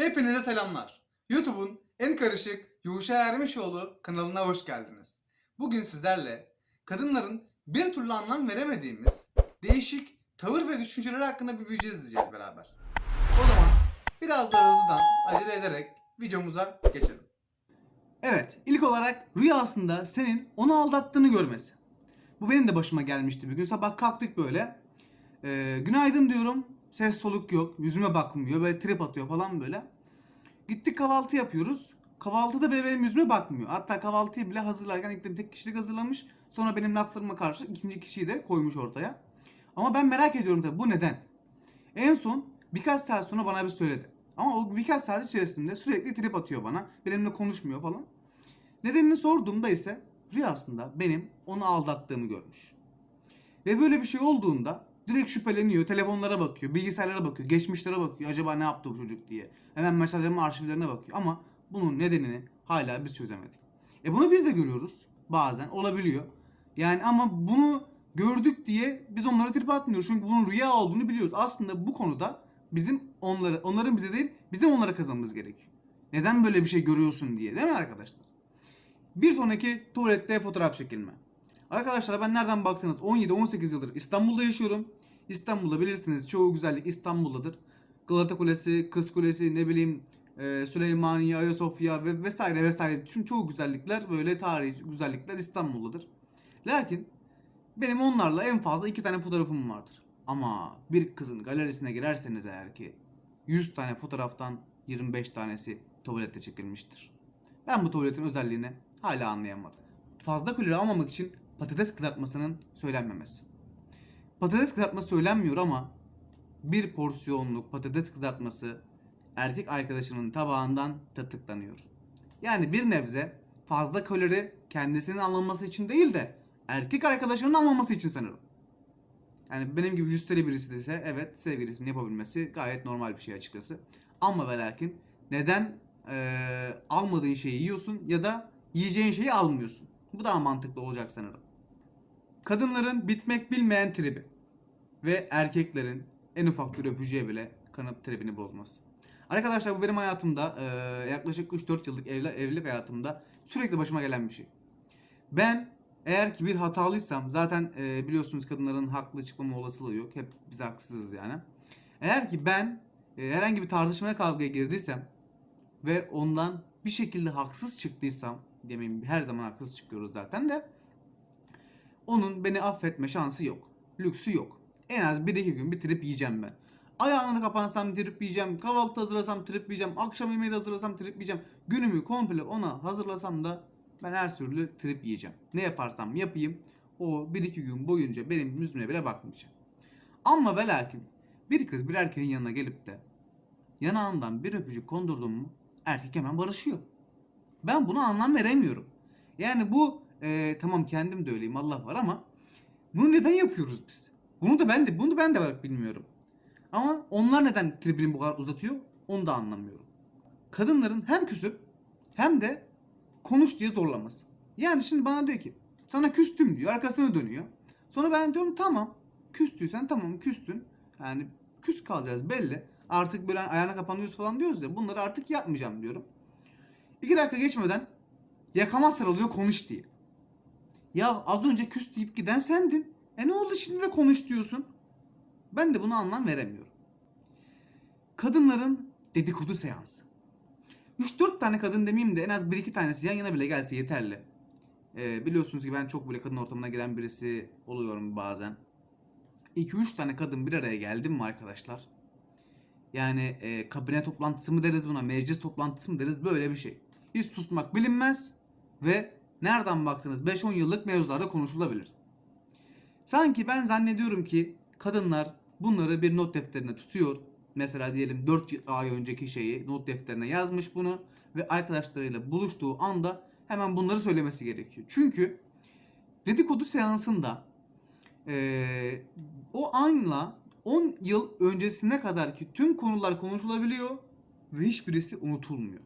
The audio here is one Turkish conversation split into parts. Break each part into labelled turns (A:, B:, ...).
A: Hepinize selamlar. YouTube'un en karışık Yuşa Ermişoğlu kanalına hoş geldiniz. Bugün sizlerle kadınların bir türlü anlam veremediğimiz değişik tavır ve düşünceleri hakkında bir video izleyeceğiz beraber. O zaman biraz da hızlıdan acele ederek videomuza geçelim. Evet, ilk olarak rüyasında senin onu aldattığını görmesi. Bu benim de başıma gelmişti bir gün. Sabah kalktık böyle. Ee, günaydın diyorum. Ses soluk yok. Yüzüme bakmıyor. Böyle trip atıyor falan böyle. Gittik kahvaltı yapıyoruz. Kahvaltıda bile benim yüzüme bakmıyor. Hatta kahvaltıyı bile hazırlarken ilk tek kişilik hazırlamış. Sonra benim laflarıma karşı ikinci kişiyi de koymuş ortaya. Ama ben merak ediyorum tabii bu neden? En son birkaç saat sonra bana bir söyledi. Ama o birkaç saat içerisinde sürekli trip atıyor bana. Benimle konuşmuyor falan. Nedenini sorduğumda ise rüyasında benim onu aldattığımı görmüş. Ve böyle bir şey olduğunda direkt şüpheleniyor. Telefonlara bakıyor, bilgisayarlara bakıyor, geçmişlere bakıyor. Acaba ne yaptı bu çocuk diye. Hemen mesajlarımın arşivlerine bakıyor. Ama bunun nedenini hala biz çözemedik. E bunu biz de görüyoruz. Bazen olabiliyor. Yani ama bunu gördük diye biz onlara trip atmıyoruz. Çünkü bunun rüya olduğunu biliyoruz. Aslında bu konuda bizim onları, onların bize değil, bizim onlara kazanmamız gerekiyor. Neden böyle bir şey görüyorsun diye değil mi arkadaşlar? Bir sonraki tuvalette fotoğraf çekilme. Arkadaşlar ben nereden baksanız 17-18 yıldır İstanbul'da yaşıyorum. İstanbul'da bilirsiniz çoğu güzellik İstanbul'dadır. Galata Kulesi, Kız Kulesi, ne bileyim e, Süleymaniye, Ayasofya ve vesaire vesaire tüm çoğu güzellikler böyle tarihi güzellikler İstanbul'dadır. Lakin benim onlarla en fazla iki tane fotoğrafım vardır. Ama bir kızın galerisine girerseniz eğer ki 100 tane fotoğraftan 25 tanesi tuvalette çekilmiştir. Ben bu tuvaletin özelliğini hala anlayamadım. Fazla kalori almamak için patates kızartmasının söylenmemesi. Patates kızartması söylenmiyor ama bir porsiyonluk patates kızartması erkek arkadaşının tabağından tırtıklanıyor. Yani bir nebze fazla kalori kendisinin alınması için değil de erkek arkadaşının almaması için sanırım. Yani benim gibi cüsseli birisi ise evet sevgilisini yapabilmesi gayet normal bir şey açıkçası. Ama ve lakin neden eee, almadığın şeyi yiyorsun ya da yiyeceğin şeyi almıyorsun? Bu daha mantıklı olacak sanırım. Kadınların bitmek bilmeyen tribi ve erkeklerin en ufak bir öpücüğe bile kanıp tribini bozması. Arkadaşlar bu benim hayatımda eee, yaklaşık 3-4 yıllık evli, evlilik hayatımda sürekli başıma gelen bir şey. Ben eğer ki bir hatalıysam zaten eee, biliyorsunuz kadınların haklı çıkmama olasılığı yok. Hep biz haksızız yani. Eğer ki ben eee, herhangi bir tartışmaya kavgaya girdiysem ve ondan bir şekilde haksız çıktıysam demeyeyim her zaman haksız çıkıyoruz zaten de onun beni affetme şansı yok. Lüksü yok. En az 1-2 gün bir trip yiyeceğim ben. Ayağına kapansam trip yiyeceğim. Kahvaltı hazırlasam trip yiyeceğim. Akşam yemeği hazırlasam trip yiyeceğim. Günümü komple ona hazırlasam da ben her türlü trip yiyeceğim. Ne yaparsam yapayım o 1-2 gün boyunca benim yüzüme bile bakmayacak. Ama ve lakin bir kız bir erkeğin yanına gelip de yanağından bir öpücük kondurdum mu erkek hemen barışıyor. Ben buna anlam veremiyorum. Yani bu e, tamam kendim de öyleyim Allah var ama bunu neden yapıyoruz biz? Bunu da ben de bunu da ben de bak bilmiyorum. Ama onlar neden tribini bu kadar uzatıyor onu da anlamıyorum. Kadınların hem küsüp hem de konuş diye zorlaması. Yani şimdi bana diyor ki sana küstüm diyor arkasına dönüyor. Sonra ben diyorum tamam küstüysen tamam küstün. Yani küs kalacağız belli. Artık böyle ayağına kapanıyoruz falan diyoruz ya bunları artık yapmayacağım diyorum. İki dakika geçmeden yakama sarılıyor konuş diye. Ya az önce küs deyip giden sendin. E ne oldu şimdi de konuş diyorsun. Ben de buna anlam veremiyorum. Kadınların dedikodu seansı. 3-4 tane kadın demeyeyim de en az 1-2 tanesi yan yana bile gelse yeterli. Ee, biliyorsunuz ki ben çok böyle kadın ortamına giren birisi oluyorum bazen. 2-3 tane kadın bir araya geldim mi arkadaşlar? Yani e, kabine toplantısı mı deriz buna, meclis toplantısı mı deriz böyle bir şey. Hiç susmak bilinmez ve nereden baktınız 5-10 yıllık mevzularda konuşulabilir. Sanki ben zannediyorum ki kadınlar bunları bir not defterine tutuyor. Mesela diyelim 4 ay önceki şeyi not defterine yazmış bunu ve arkadaşlarıyla buluştuğu anda hemen bunları söylemesi gerekiyor. Çünkü dedikodu seansında eee, o anla 10 yıl öncesine kadar ki tüm konular konuşulabiliyor ve hiçbirisi unutulmuyor.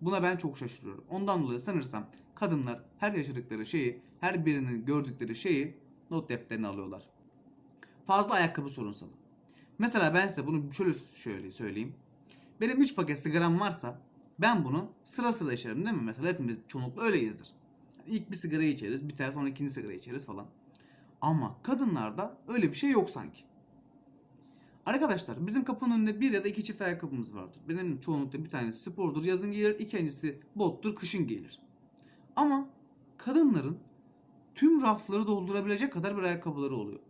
A: Buna ben çok şaşırıyorum. Ondan dolayı sanırsam kadınlar her yaşadıkları şeyi, her birinin gördükleri şeyi not defterine alıyorlar. Fazla ayakkabı sorunsalı. Mesela ben size bunu şöyle şöyle söyleyeyim.
B: Benim 3 paket sigaram varsa ben bunu sıra sıra içerim değil mi? Mesela hepimiz çoğunlukla öyleyiz. İlk bir sigara içeriz, biter sonra ikinci sigara içeriz falan. Ama kadınlarda öyle bir şey yok sanki. Arkadaşlar bizim kapının önünde bir ya da iki çift ayakkabımız vardır. Benim çoğunlukla bir tanesi spordur yazın giyilir, ikincisi bottur kışın giyilir. Ama kadınların tüm rafları doldurabilecek kadar bir ayakkabıları oluyor.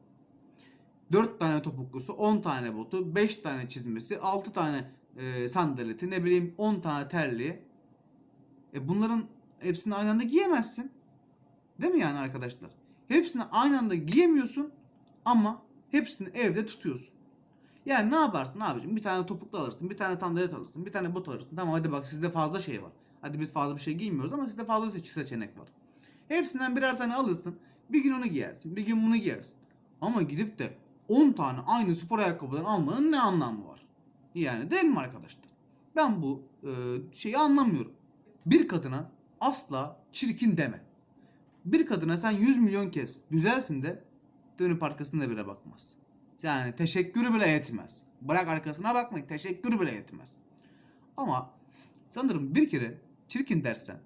B: 4 tane topuklusu, 10 tane botu, 5 tane çizmesi, 6 tane e, sandaleti, ne bileyim 10 tane terliği. E bunların hepsini aynı anda giyemezsin. Değil mi yani arkadaşlar? Hepsini aynı anda giyemiyorsun ama hepsini evde tutuyorsun. Yani ne yaparsın abicim? Bir tane topuklu alırsın, bir tane sandalet alırsın, bir tane bot alırsın. Tamam hadi bak sizde fazla şey var. Hadi biz fazla bir şey giymiyoruz ama sizde fazla seç seçenek var. Hepsinden birer tane alırsın. Bir gün onu giyersin, bir gün bunu giyersin. Ama gidip de 10 tane aynı spor ayakkabıdan almanın ne anlamı var? Yani değil mi arkadaşlar? Ben bu e, şeyi anlamıyorum. Bir kadına asla çirkin deme. Bir kadına sen 100 milyon kez güzelsin de dönüp arkasına bile bakmaz. Yani teşekkür bile etmez. Bırak arkasına bakmayın teşekkür bile etmez. Ama sanırım bir kere çirkin dersen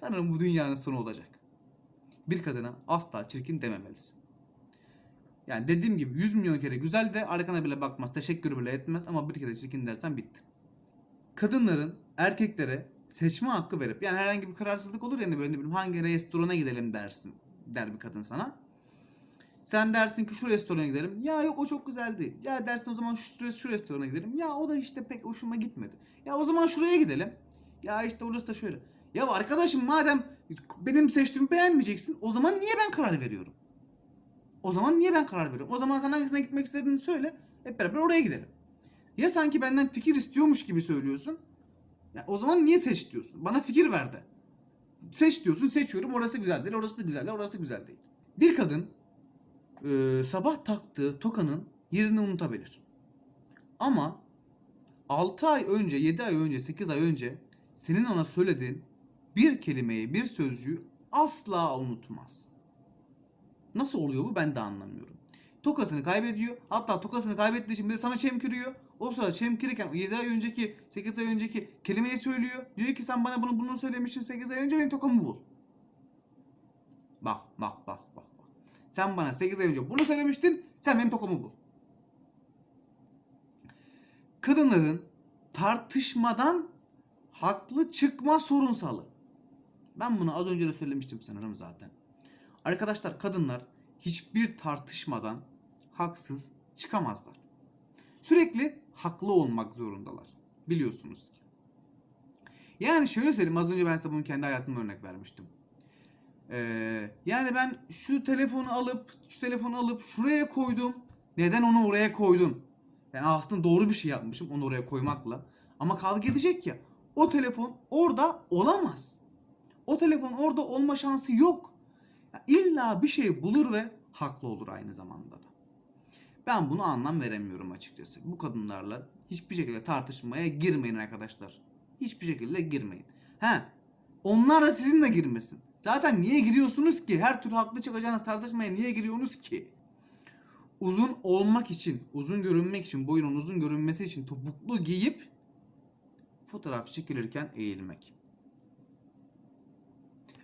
B: sanırım bu dünyanın sonu olacak. Bir kadına asla çirkin dememelisin. Yani dediğim gibi 100 milyon kere güzel de arkana bile bakmaz, teşekkür bile etmez ama bir kere çirkin dersen bitti. Kadınların erkeklere seçme hakkı verip yani herhangi bir kararsızlık olur ya hani böyle bileyim hangi restorana gidelim dersin der bir kadın sana. Sen dersin ki şu restorana gidelim. Ya yok o çok güzel değil. Ya dersin o zaman şu, şu restorana gidelim. Ya o da işte pek hoşuma gitmedi. Ya o zaman şuraya gidelim. Ya işte orası da şöyle. Ya arkadaşım madem benim seçtiğimi beğenmeyeceksin o zaman niye ben karar veriyorum? O zaman niye ben karar veriyorum? O zaman sen hangisine gitmek istediğini söyle. Hep beraber oraya gidelim. Ya sanki benden fikir istiyormuş gibi söylüyorsun. Ya o zaman niye seç diyorsun? Bana fikir ver de. Seç diyorsun seçiyorum orası güzel değil orası da güzel değil orası güzel değil. Bir kadın e, sabah taktığı tokanın yerini unutabilir. Ama 6 ay önce, 7 ay önce, 8 ay önce senin ona söylediğin bir kelimeyi, bir sözcüğü asla unutmaz. Nasıl oluyor bu ben de anlamıyorum. Tokasını kaybediyor. Hatta tokasını kaybettiği için bir de sana çemkiriyor. O sırada çemkirirken 7 ay önceki, 8 ay önceki kelimeyi söylüyor. Diyor ki sen bana bunu bunu söylemiştin 8 ay önce benim tokamı bul. Bak bak bak. Sen bana 8 ay önce bunu söylemiştin. Sen benim tokamı bul. Kadınların tartışmadan haklı çıkma sorunsalı. Ben bunu az önce de söylemiştim sanırım zaten. Arkadaşlar kadınlar hiçbir tartışmadan haksız çıkamazlar. Sürekli haklı olmak zorundalar. Biliyorsunuz ki. Yani şöyle söyleyeyim az önce ben size bunu kendi hayatımda örnek vermiştim. Ee, yani ben şu telefonu alıp şu telefonu alıp şuraya koydum. Neden onu oraya koydun? Yani aslında doğru bir şey yapmışım onu oraya koymakla. Ama kavga edecek ya. O telefon orada olamaz. O telefon orada olma şansı yok. Ya İlla bir şey bulur ve haklı olur aynı zamanda da. Ben bunu anlam veremiyorum açıkçası. Bu kadınlarla hiçbir şekilde tartışmaya girmeyin arkadaşlar. Hiçbir şekilde girmeyin. He, onlar da sizinle girmesin. Zaten niye giriyorsunuz ki? Her türlü haklı çıkacağınız tartışmaya niye giriyorsunuz ki? Uzun olmak için, uzun görünmek için, boyunun uzun görünmesi için topuklu giyip fotoğraf çekilirken eğilmek.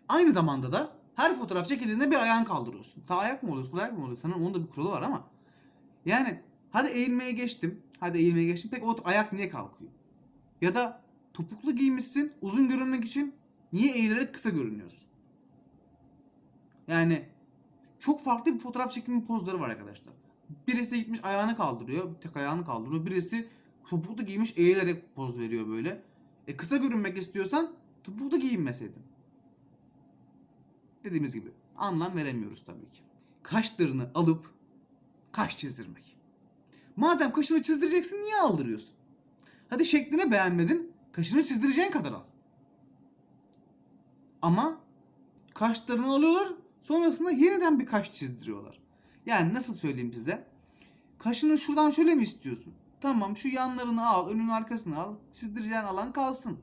B: Aynı zamanda da her fotoğraf çekildiğinde bir ayağını kaldırıyorsun. Sağ ayak mı oluyor, sol ayak mı oluyor? Sanırım onun da bir kuralı var ama. Yani hadi eğilmeye geçtim. Hadi eğilmeye geçtim. Peki o ayak niye kalkıyor? Ya da topuklu giymişsin uzun görünmek için niye eğilerek kısa görünüyorsun? Yani çok farklı bir fotoğraf çekimi pozları var arkadaşlar. Birisi gitmiş ayağını kaldırıyor, tek ayağını kaldırıyor. Birisi topuklu giymiş eğilerek poz veriyor böyle. E kısa görünmek istiyorsan topuklu giyinmeseydin. Dediğimiz gibi anlam veremiyoruz tabii ki. Kaşlarını alıp kaş çizdirmek. Madem kaşını çizdireceksin niye aldırıyorsun? Hadi şeklini beğenmedin, kaşını çizdireceğin kadar al. Ama kaşlarını alıyorlar, sonrasında yeniden bir kaş çizdiriyorlar. Yani nasıl söyleyeyim size? Kaşını şuradan şöyle mi istiyorsun? Tamam şu yanlarını al, önünü arkasını al, çizdireceğin alan kalsın.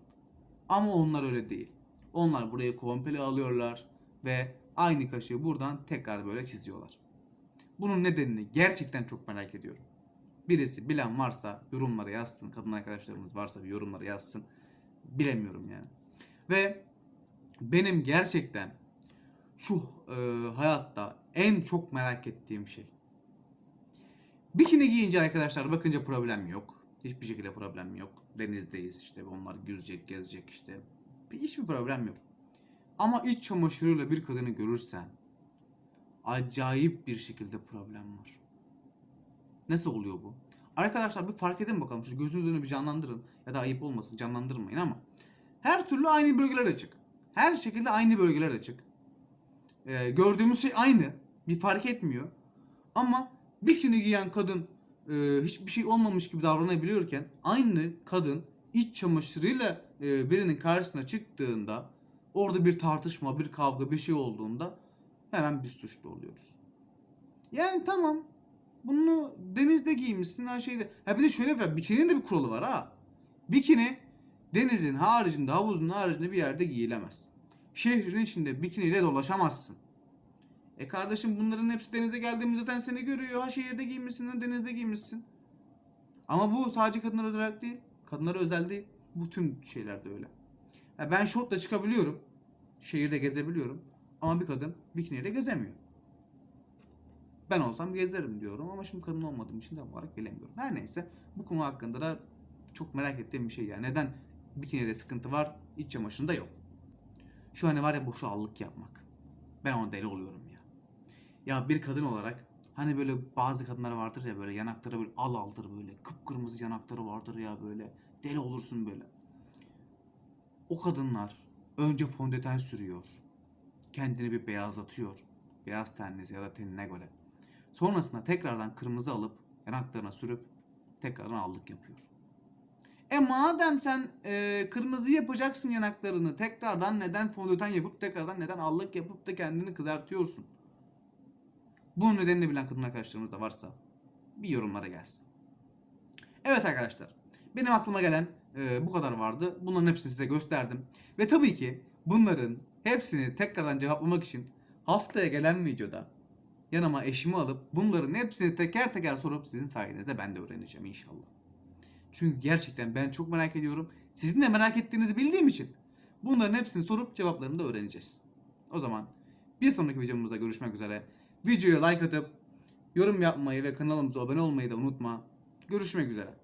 B: Ama onlar öyle değil. Onlar burayı komple alıyorlar ve aynı kaşı buradan tekrar böyle çiziyorlar. Bunun nedenini gerçekten çok merak ediyorum. Birisi bilen varsa yorumlara yazsın. Kadın arkadaşlarımız varsa bir yorumlara yazsın. Bilemiyorum yani. Ve benim gerçekten şu e, hayatta en çok merak ettiğim şey. Bikini giyince arkadaşlar bakınca problem yok. Hiçbir şekilde problem yok. Denizdeyiz işte onlar yüzecek, gezecek işte. Bir, hiçbir problem yok. Ama iç çamaşırıyla bir kadını görürsen acayip bir şekilde problem var. Nasıl oluyor bu? Arkadaşlar bir fark edin bakalım. Şu gözünüzün önüne bir canlandırın. Ya da ayıp olmasın canlandırmayın ama. Her türlü aynı bölgeler açık. Her şekilde aynı bölgeler açık. Ee, gördüğümüz şey aynı. Bir fark etmiyor. Ama bikini giyen kadın e, hiçbir şey olmamış gibi davranabiliyorken aynı kadın iç çamaşırıyla e, birinin karşısına çıktığında orada bir tartışma, bir kavga, bir şey olduğunda hemen biz suçlu oluyoruz. Yani tamam. Bunu denizde giymişsin her şeyde. Ha bir de şöyle var. Bikininin de bir kuralı var ha. Bikini denizin haricinde, havuzun haricinde bir yerde giyilemez. Şehrin içinde bikiniyle dolaşamazsın. E kardeşim bunların hepsi denize geldiğimizde zaten seni görüyor. Ha şehirde giymişsin, ha denizde giymişsin. Ama bu sadece kadınlara özel değil. Kadınlara özel değil. Bu tüm şeylerde öyle. Ya ben şortla çıkabiliyorum. Şehirde gezebiliyorum. Ama bir kadın bikiniyle gezemiyor. Ben olsam gezerim diyorum ama şimdi kadın olmadığım için de olarak bilemiyorum. Her neyse bu konu hakkında da çok merak ettiğim bir şey yani. Neden bikinide sıkıntı var, iç çamaşırında yok? Şu hani var ya boşu allık yapmak. Ben ona deli oluyorum ya. Ya bir kadın olarak hani böyle bazı kadınlar vardır ya böyle yanakları böyle al aldır böyle kıpkırmızı yanakları vardır ya böyle deli olursun böyle. O kadınlar önce fondöten sürüyor. Kendini bir beyazlatıyor. Beyaz tenlisi ya da tenine göre. Sonrasında tekrardan kırmızı alıp yanaklarına sürüp tekrardan allık yapıyor. E madem sen e, kırmızı yapacaksın yanaklarını tekrardan neden fondöten yapıp tekrardan neden allık yapıp da kendini kızartıyorsun? Bunun nedenini bilen kadın arkadaşlarımız da varsa bir yorumlara gelsin. Evet arkadaşlar benim aklıma gelen e, bu kadar vardı. Bunların hepsini size gösterdim. Ve tabii ki bunların hepsini tekrardan cevaplamak için haftaya gelen videoda yanıma eşimi alıp bunların hepsini teker teker sorup sizin sayenizde ben de öğreneceğim inşallah. Çünkü gerçekten ben çok merak ediyorum. Sizin de merak ettiğinizi bildiğim için bunların hepsini sorup cevaplarını da öğreneceğiz. O zaman bir sonraki videomuzda görüşmek üzere. Videoya like atıp yorum yapmayı ve kanalımıza abone olmayı da unutma. Görüşmek üzere.